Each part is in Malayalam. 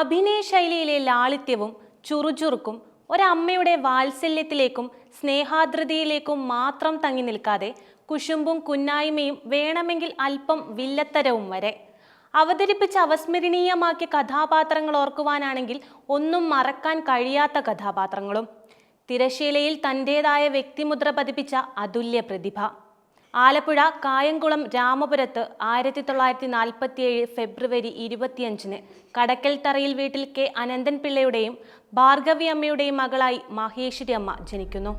അഭിനയ ശൈലിയിലെ ലാളിത്യവും ചുറുചുറുക്കും ഒരമ്മയുടെ വാത്സല്യത്തിലേക്കും സ്നേഹാദ്രതയിലേക്കും മാത്രം തങ്ങി നിൽക്കാതെ കുശുമ്പും കുന്നായ്മയും വേണമെങ്കിൽ അല്പം വില്ലത്തരവും വരെ. അവതരിപ്പിച്ച് അവസ്മരണീയമാക്കിയ കഥാപാത്രങ്ങൾ ഓർക്കുവാനാണെങ്കിൽ ഒന്നും മറക്കാൻ കഴിയാത്ത കഥാപാത്രങ്ങളും. തിരശീലയിൽ തന്റെതായ വ്യക്തിമുദ്ര പതിപ്പിച്ച അതുല്യ പ്രതിഭ. ആലപ്പുഴ കായംകുളം രാമപുരത്ത് ആയിരത്തി തൊള്ളായിരത്തി നാൽപ്പത്തിയേഴ് ഫെബ്രുവരി ഇരുപത്തിയഞ്ചിന് കടക്കൽ തറയിൽ വീട്ടിൽ കെ അനന്തൻ പിള്ളയുടെയും ഭാർഗവി അമ്മയുടെയും മകളായി മഹേശ്വരി അമ്മ ജനിക്കുന്നു.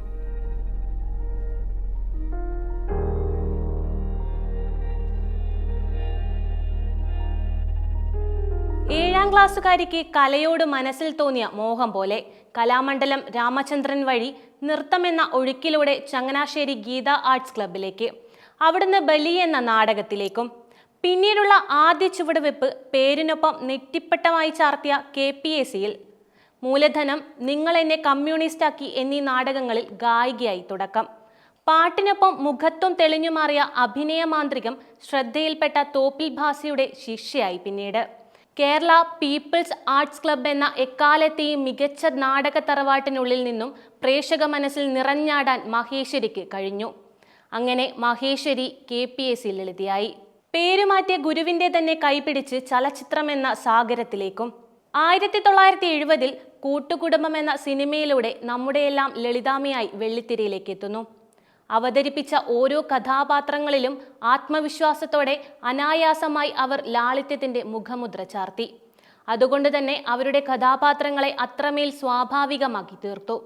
ഏഴാം ക്ലാസ്സുകാരിക്ക് കലയോട് മനസ്സിൽ തോന്നിയ മോഹം പോലെ കലാമണ്ഡലം രാമചന്ദ്രൻ വഴി നൃത്തമെന്ന ഒഴുക്കിലൂടെ ചങ്ങനാശ്ശേരി ഗീത ആർട്സ് ക്ലബിലേക്ക് അവിടുന്ന് ബലി എന്ന നാടകത്തിലേക്കും പിന്നീടുള്ള ആദ്യ ചുവടുവെപ്പ് പേരിനൊപ്പം നെറ്റിപ്പട്ടമായി ചാർത്തിയ കെ പി എ സിയിൽ. മൂലധനം നിങ്ങൾ എന്നെ കമ്മ്യൂണിസ്റ്റാക്കി എന്നീ നാടകങ്ങളിൽ ഗായികയായി തുടക്കം. പാട്ടിനൊപ്പം മുഖത്വം തെളിഞ്ഞുമാറിയ അഭിനയ മാന്ത്രികം ശ്രദ്ധയിൽപ്പെട്ട തോപ്പിൽ ഭാസിയുടെ ശിഷ്യയായി പിന്നീട്. കേരള പീപ്പിൾസ് ആർട്സ് ക്ലബ് എന്ന എക്കാലത്തെയും മികച്ച നാടക തറവാട്ടിനുള്ളിൽ നിന്നും പ്രേക്ഷക മനസ്സിൽ നിറഞ്ഞാടാൻ മഹേശ്വരിക്ക് കഴിഞ്ഞു. അങ്ങനെ Maheswari K P S C ലളിതയായി പേരുമാറ്റിയ ഗുരുവിന്റെ തന്നെ കൈപിടിച്ച് ചലച്ചിത്രം എന്ന സാഗരത്തിലേക്കും ആയിരത്തി തൊള്ളായിരത്തി എഴുപതിൽ കൂട്ടുകുടുംബം എന്ന സിനിമയിലൂടെ നമ്മുടെയെല്ലാം ലളിതാമയായി വെള്ളിത്തിരയിലേക്ക് എത്തുന്നു. അവതരിപ്പിച്ച ഓരോ കഥാപാത്രങ്ങളിലും ആത്മവിശ്വാസത്തോടെ അനായാസമായി അവർ ലാളിത്യത്തിന്റെ മുഖമുദ്ര ചാർത്തി. അതുകൊണ്ട് തന്നെ അവരുടെ കഥാപാത്രങ്ങളെ അത്രമേൽ സ്വാഭാവികമാക്കി തീർത്തു.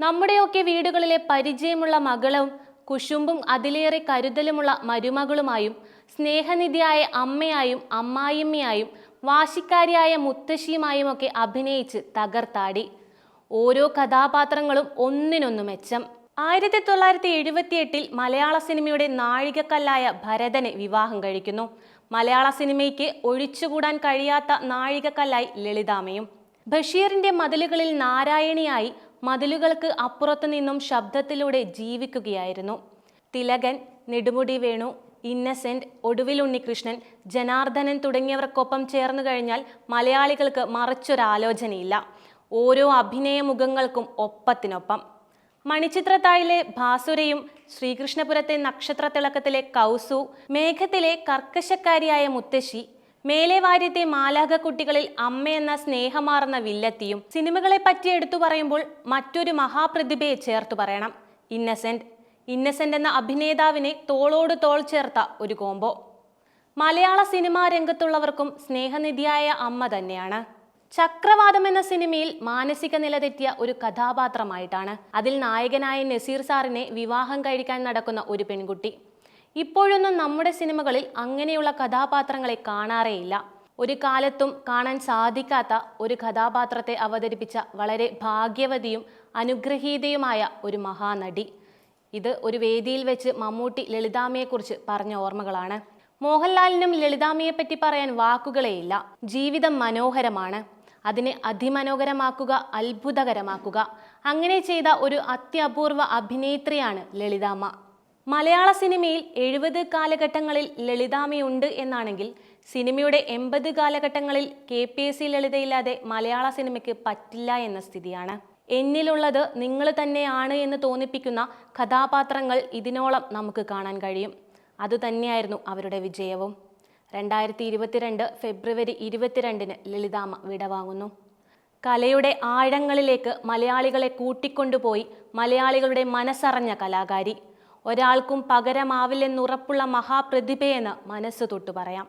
നമ്മുടെയൊക്കെ വീടുകളിലെ പരിചയമുള്ള മകളും കുശുമ്പും അതിലേറെ കരുതലുമുള്ള മരുമകളുമായും സ്നേഹനിധിയായ അമ്മയായും അമ്മായിമ്മയായും വാശിക്കാരിയായ മുത്തശ്ശിയുമായും ഒക്കെ അഭിനയിച്ച് തകർത്താടി. ഓരോ കഥാപാത്രങ്ങളും ഒന്നിനൊന്നു മെച്ചം. ആയിരത്തി തൊള്ളായിരത്തി എഴുപത്തിയെട്ടിൽ മലയാള സിനിമയുടെ നാഴികക്കല്ലായ ഭരതനെ വിവാഹം കഴിക്കുന്നു. മലയാള സിനിമയ്ക്ക് ഒഴിച്ചുകൂടാൻ കഴിയാത്ത നാഴികക്കല്ലായി ലളിതാമയും. ബഷീറിന്റെ മതിലുകളിൽ നാരായണിയായി മതിലുകൾക്ക് അപ്പുറത്തു നിന്നും ശബ്ദത്തിലൂടെ ജീവിക്കുകയായിരുന്നു. തിലകൻ നെടുമുടി വേണു ഇന്നസെന്റ് ഒടുവിൽ ഉണ്ണികൃഷ്ണൻ ജനാർദ്ദനൻ തുടങ്ങിയവർക്കൊപ്പം ചേർന്നു കഴിഞ്ഞാൽ മലയാളികൾക്ക് മറിച്ചൊരാലോചനയില്ല. ഓരോ അഭിനയ മുഖങ്ങൾക്കും ഒപ്പത്തിനൊപ്പം. മണിച്ചിത്രത്താഴിലെ ഭാസുരയും ശ്രീകൃഷ്ണപുരത്തെ നക്ഷത്രത്തിളക്കത്തിലെ കൗസു മേഘത്തിലെ കർക്കശക്കാരിയായ മുത്തശ്ശി മേലെ വാര്യത്തെ മാലാക കുട്ടികളിൽ അമ്മയെന്ന സ്നേഹമാർന്ന വില്ലത്തിയും സിനിമകളെ പറ്റി എടുത്തു പറയുമ്പോൾ മറ്റൊരു മഹാപ്രതിഭയെ ചേർത്തു പറയണം. ഇന്നസെന്റ് ഇന്നസെന്റ് എന്ന അഭിനേതാവിനെ തോളോട് തോൾ ചേർത്ത ഒരു കോംബോ. മലയാള സിനിമാ രംഗത്തുള്ളവർക്കും സ്നേഹനിധിയായ അമ്മ തന്നെയാണ്. ചക്രവാദം എന്ന സിനിമയിൽ മാനസിക നില തെറ്റിയ ഒരു കഥാപാത്രമായിട്ടാണ്. അതിൽ നായകനായ നസീർ സാറിനെ വിവാഹം കഴിക്കാൻ നടക്കുന്ന ഒരു പെൺകുട്ടി. ഇപ്പോഴൊന്നും നമ്മുടെ സിനിമകളിൽ അങ്ങനെയുള്ള കഥാപാത്രങ്ങളെ കാണാറേയില്ല. ഒരു കാലത്തും കാണാൻ സാധിക്കാത്ത ഒരു കഥാപാത്രത്തെ അവതരിപ്പിച്ച വളരെ ഭാഗ്യവതിയും അനുഗ്രഹീതയുമായ ഒരു മഹാനടി. ഇത് ഒരു വേദിയിൽ വെച്ച് മമ്മൂട്ടി ലളിതാമ്മയെക്കുറിച്ച് പറഞ്ഞ ഓർമ്മകളാണ്. മോഹൻലാലിനും ലളിതാമ്മയെപ്പറ്റി പറയാൻ വാക്കുകളേയില്ല. ജീവിതം മനോഹരമാണ്. അതിനെ അതിമനോഹരമാക്കുക അത്ഭുതകരമാക്കുക. അങ്ങനെ ചെയ്ത ഒരു അത്യപൂർവ അഭിനേത്രിയാണ് ലളിതാമ്മ. മലയാള സിനിമയിൽ എഴുപത് കാലഘട്ടങ്ങളിൽ ലളിതാമയുണ്ട് എന്നാണെങ്കിൽ സിനിമയുടെ എൺപത് കാലഘട്ടങ്ങളിൽ കെ പി എസ് സി ലളിതയില്ലാതെ മലയാള സിനിമയ്ക്ക് പറ്റില്ല എന്ന സ്ഥിതിയാണ്. എന്നിലുള്ളത് നിങ്ങൾ തന്നെയാണ് എന്ന് തോന്നിപ്പിക്കുന്ന കഥാപാത്രങ്ങൾ ഇതിനോളം നമുക്ക് കാണാൻ കഴിയും. അതുതന്നെയായിരുന്നു അവരുടെ വിജയവും. രണ്ടായിരത്തി ഇരുപത്തിരണ്ട് ഫെബ്രുവരി ഇരുപത്തിരണ്ടിന് ലളിതാമ വിടവാങ്ങുന്നു. കലയുടെ ആഴങ്ങളിലേക്ക് മലയാളികളെ കൂട്ടിക്കൊണ്ടുപോയി മലയാളികളുടെ മനസ്സറിഞ്ഞ കലാകാരി. ഒരാൾക്കും പകരമാവില്ലെന്നുറപ്പുള്ള മഹാപ്രതിഭയെന്ന് മനസ്സ് തൊട്ടു പറയാം.